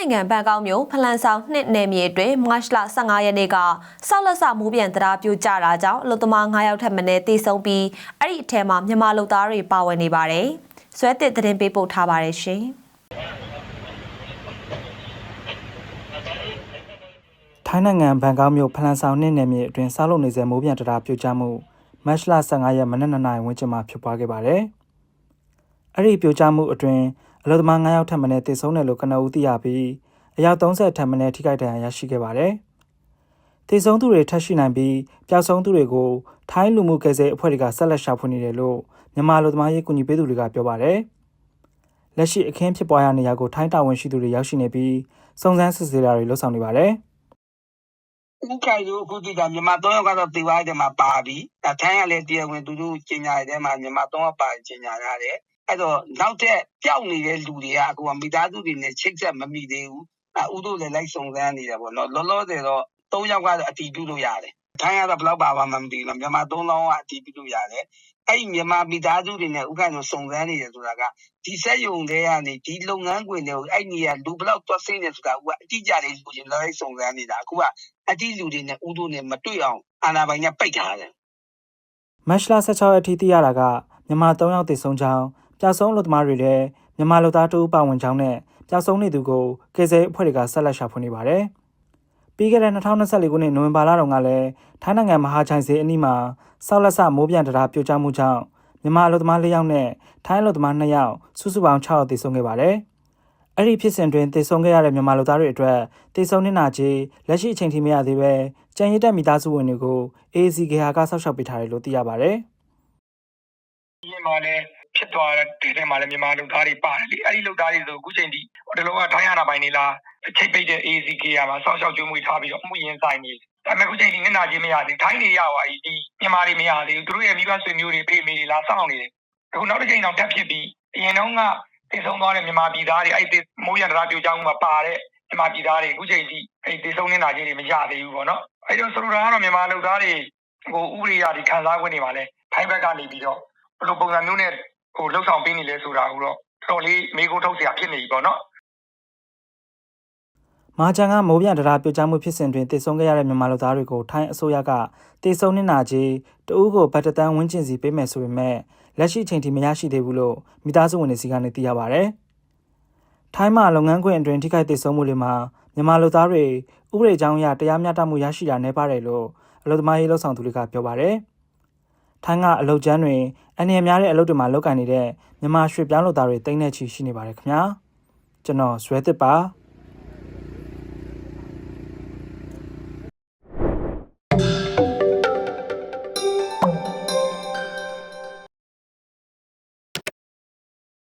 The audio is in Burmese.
နိုင်ငံဘန်ကောက်မြို့ဖလန်ဆောင်နှစ်နယ်မြေအတွင်းမတ်လ15ရက်နေ့ကဆောက်လက်စမိုးပြန်တရားပြိုကျတာကြောင့်အလုသမား9ယောက်ထပ်မံတေဆုံးပြီးအဲ့ဒီအထက်မှာမြန်မာလူသားတွေပါဝင်နေပါတယ်။ဆွဲတစ်သတင်းပေးပို့ထားပါတယ်ရှင်။ထိုင်းနိုင်ငံဘန်ကောက်မြို့ဖလန်ဆောင်နှင့်နယ်မြေအတွင်းဆောက်လုပ်နေစေမိုးပြန်တရာပြိုကျမှုမတ်လ15ရက်မနက်2နာရီဝန်းကျင်မှာဖြစ်ပွားခဲ့ပါတယ်။အဲ့ဒီပြိုကျမှုအတွင်း အလုသမား9ယောက်ထပ်မံတေဆုံးတယ်လို့ကနအူးသိရပြီးအယောက်30ထပ်မံထိခိုက်ဒဏ်ရာရရှိခဲ့ပါတယ်။တေဆုံးသူတွေထပ်ရှိနိုင်ပြီးပျောက်ဆုံးသူတွေကိုထိုင်းလူမှုကယ်ဆယ်ရေးအဖွဲ့တွေကဆက်လက်ရှာဖွေနေတယ်လို့မြန်မာလူသမားရေးကူညီပေးသူတွေကပြောပါတယ်။လက်ရှိအခင်းဖြစ်ပွားရာနေရာကိုထိုင်းတာဝန်ရှိသူတွေရောက်ရှိနေပြီးစုံစမ်းစစ်ဆေးတာတွေလုပ်ဆောင်နေပါတယ်။ဦးခိုင်တို့အခုဒီကမြန်မာ၃ယောက်ကတော့တေသွားတဲ့မှာပါပြီ။ဒါထိုင်းကလည်းတရားဝင်သူတို့ကျင်ညာတဲ့မှာမြန်မာ၃ယောက်ပါကျင်ညာရတယ်။ အဲ့တော့နောက်ထပ်ပျောက်နေတဲ့လူတွေကအခုမိသားစုတွေနဲ့ချိတ်ဆက်မမိသေးဘူး။အဲဦးတို့လည်းလိုက်စုံစမ်းနေတယ်ပေါ့နော်။လောလောဆယ်တော့၃ယောက်ကတော့အတည်ပြုလို့ရတယ်။ထိုင်းကတော့ဘယ်လောက်ပါသွားမှမသိဘူး။မြန်မာ၃လောင်းကအတည်ပြုလို့ရတယ်။အဲ့မြန်မာမိသားစုတွေနဲ့ဦးခိုင်တို့စုံစမ်းနေတယ်ဆိုတာကဒီစက်ယုံတွေကနေဒီလုပ်ငန်းခွင်တွေကိုအဲ့နေရာလူဘယ်လောက်တွက်ဆင်းနေဆိုတာကအတိအကျလေးလိုချင်လိုက်စုံစမ်းနေတာအခုကအတိလူတွေနဲ့ဦးတို့နဲ့မတွေ့အောင်အာနာပိုင်ကပိတ်ထားတယ်မတ်လ16ရက်ထိသိရတာကမြန်မာ3ယောက်သေဆုံးကြောင်း ပျောက်ဆုံးလူသမားတွေလည်းမြန်မာလူသားတို့ပါဝင်ကြောင်းနဲ့ပျောက်ဆုံးနေသူကိုကယ်ဆယ်အဖွဲ့တွေကဆက်လက်ရှာဖွေနေပါတယ်။ပြီးခဲ့တဲ့2024ခုနှစ်နိုဝင်ဘာလတုန်းကလည်းထိုင်းနိုင်ငံမဟာချိုင်စေအနီးမှာဆောက်လက်ဆမိုးပြန်တရားပြိုကျမှုကြောင့်မြန်မာလူသမား၄ယောက်နဲ့ထိုင်းလူသမား2ယောက်စုစုပေါင်း6ယောက်သေဆုံးခဲ့ပါတယ်။အဲ့ဒီဖြစ်စဉ်တွင်သေဆုံးခဲ့ရတဲ့မြန်မာလူသားတွေအတွက်သေဆုံးနေတာကြီးလက်ရှိအချိန်ထိမရသေးပဲကြံရည်တက်မိသားစုဝင်တွေကို AAC ကေဟာကဆောက်ရှောက်ပေးထားတယ်လို့သိရပါတယ်။ဒီမှာလည်း ဖြစ်သွားတဲ့တဲမှာလည်းမြန်မာလူသားတွေပါတယ်လေအဲ့ဒီလူသားတွေဆိုအခုချိန်ဒီဒီလိုကထိုင်းရနာပိုင်းနေလားချိတ်ပိတ်တဲ့ ACK ရမှာစောက်ရှောက်ကျွေးမွေးထားပြီးတော့မှုရင်ဆိုင်နေဒါပေမဲ့အခုချိန်ဒီမျက်နှာချင်းမရသေးထိုင်းနေရပါကြီးဒီမြန်မာတွေမရသေးဘူးသူတို့ရဲ့မိဘဆွေမျိုးတွေဖေမေတွေလာစောင့်နေတယ်အခုနောက်တစ်ချိန်တော့တက်ဖြစ်ပြီးအရင်တော့ကတည်ဆုံးသွားတဲ့မြန်မာပြည်သားတွေအဲ့ဒီမိုးရံတရားပြိုကျမှုမှာပါတဲ့မြန်မာပြည်သားတွေအခုချိန်ဒီအဲ့ဒီတည်ဆုံးနေတာချင်းတွေမရသေးဘူးပေါ့နော်အဲ့တော့ဆိုလိုတာကတော့မြန်မာလူသားတွေဟိုဥရိယာဒီခံစား권တွေမှာလဲထိုင်းဘက်ကနေပြီးတော့ဘယ်လိုပုံစံမျိုးနဲ့ ဟိုလှုပ်ဆောင်ပေးနေလဲဆိုတာကိုတော့တော်တော်လေးမေးခွန်းထုတ်စရာဖြစ်နေပြီပေါ့နော်မာဂျန်ကမိုးပြန်တရားပြိုကျမှုဖြစ်စဉ်တွင်တည်ဆုံခဲ့ရတဲ့မြန်မာလူသားတွေကိုထိုင်းအစိုးရကတည်ဆုံနေတာကြီးတဦးကိုဗတ်တတန်းဝင်းကျင်စီပေးမယ်ဆိုပေမဲ့လက်ရှိချိန်ထိမရရှိသေးဘူးလို့မိသားစုဝင်တွေစီကနေသိရပါဗျ။ထိုင်းမှာလုပ်ငန်းခွင်အတွင်းထိခိုက်တည်ဆုံမှုတွေမှာမြန်မာလူသားတွေဥပဒေကြောင်းအရတရားမျှတမှုရရှိတာနေပါတယ်လို့အလုပ်သမားရေးလှုပ်ဆောင်သူတွေကပြောပါတယ်။ ထိုင်းကအလုပ်ကျန်းတွေအနေအများတဲ့အလုပ်တွေမှာလုပ်ကင်နေတဲ့မြန်မာရွှေ့ပြောင်းလုပ်သားတွေတိတ်နေချီရှိနေပါတယ်ခင်ဗျာ။ကျွန်တော်ဇွဲသစ်ပါ။